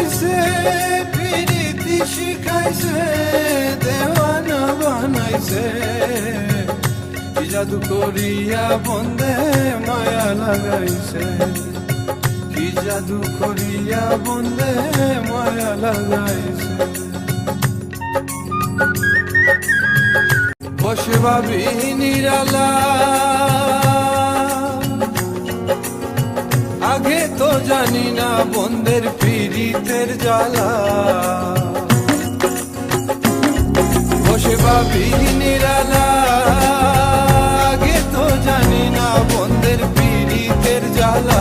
বানাইছে প্রীতি শিখাইছে, দেওয়ানা বানাইছে। জাদু করিয়া বন্দে মায়া লাগাইছে। কি জাদু করিয়া বন্দে মায়া লাগাইছে। বসে ভাবি নিরালা আগে তো জানি না বন্ধের পীড়িতের জ্বালা। বসে বা নিরালা। আগে তো জানি না বন্ধের পীড়িতের জ্বালা।